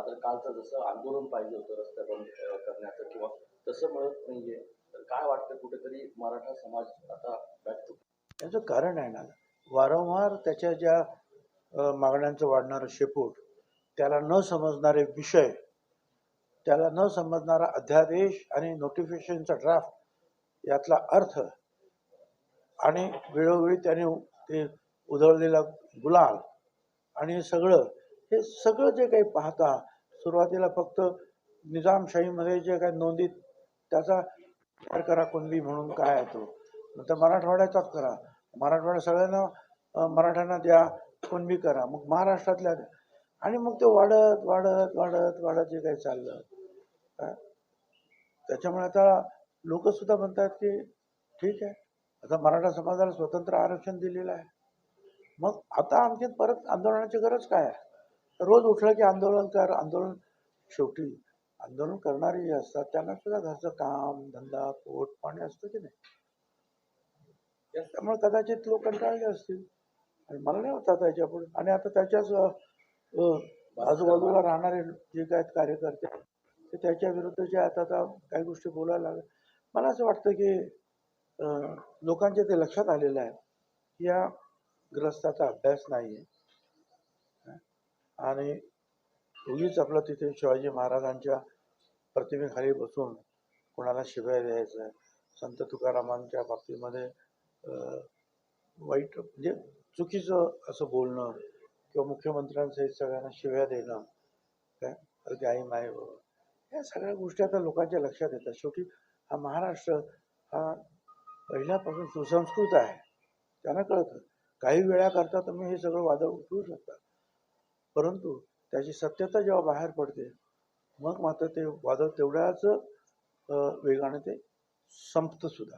आता कालचं जसं आंदोलन पाहिजे होतं रस्ता बंद करण्याचं किंवा तसं मिळत नाहीये तर काय वाटतं कुठेतरी मराठा समाज आता व्यक्त याचं कारण आहे ना वारंवार त्याच्या ज्या मागण्यांचं वाढणारं शेपूट त्याला न समजणारे विषय त्याला न समजणारा अध्यादेश आणि नोटिफिकेशनचा ड्राफ्ट यातला अर्थ आणि वेळोवेळी त्याने ते उधळलेला गुलाल आणि सगळं हे सगळं जे काही पाहता सुरुवातीला फक्त निजामशाहीमध्ये जे काही नोंदीत त्याचा विचार करा कुणबी म्हणून काय आहे तो. नंतर मराठवाड्याचाच करा. मराठवाड्या सगळ्यांना मराठ्यांना द्या कुणबी करा. मग महाराष्ट्रातल्या द्या. आणि मग ते वाढत वाढत वाढत वाढत जे काही चाललं. काय त्याच्यामुळे आता लोकसुद्धा म्हणतात की ठीक आहे. आता मराठा समाजाला स्वतंत्र आरक्षण दिलेलं आहे. मग आता आणखी परत आंदोलनाची गरज काय आहे? रोज उठलं की आंदोलन कर आंदोलन शेवटी आंदोलन करणारे जे असतात त्यांना सुद्धा घरचं काम धंदा पोट पाणी असतं की नाही? त्यामुळे कदाचित लोक कंटाळले असतील. आणि मला नाही वाटत त्याच्यापुढे आणि आता त्याच्याच आजूबाजूला राहणारे जे काय कार्यकर्ते ते त्याच्या विरुद्ध जे आता आता काही गोष्टी बोलायला लागल्या मला असं वाटतं की लोकांच्या ते लक्षात आलेलं आहे की या ग्रस्ताचा अभ्यास नाही आहे आणि उगीच आपलं तिथे शिवाजी महाराजांच्या प्रतिमेखाली बसून कोणाला शिव्या द्यायचं संत तुकारामांच्या बाबतीमध्ये वाईट म्हणजे चुकीचं असं बोलणं किंवा मुख्यमंत्र्यांसहित सगळ्यांना शिव्या देणं काय? अगदी आई माय बाबा या सगळ्या गोष्टी आता लोकांच्या लक्षात येतात. शेवटी हा महाराष्ट्र हा पहिल्यापासून सुसंस्कृत आहे. त्यांना कळतं. काही वेळाकरता तुम्ही हे सगळं वादळ उठवू शकता. परंतु त्याची सत्यता जेव्हा बाहेर पडते मग मात्र ते वादळ तेवढ्याच वेगाने ते संपतं सुद्धा.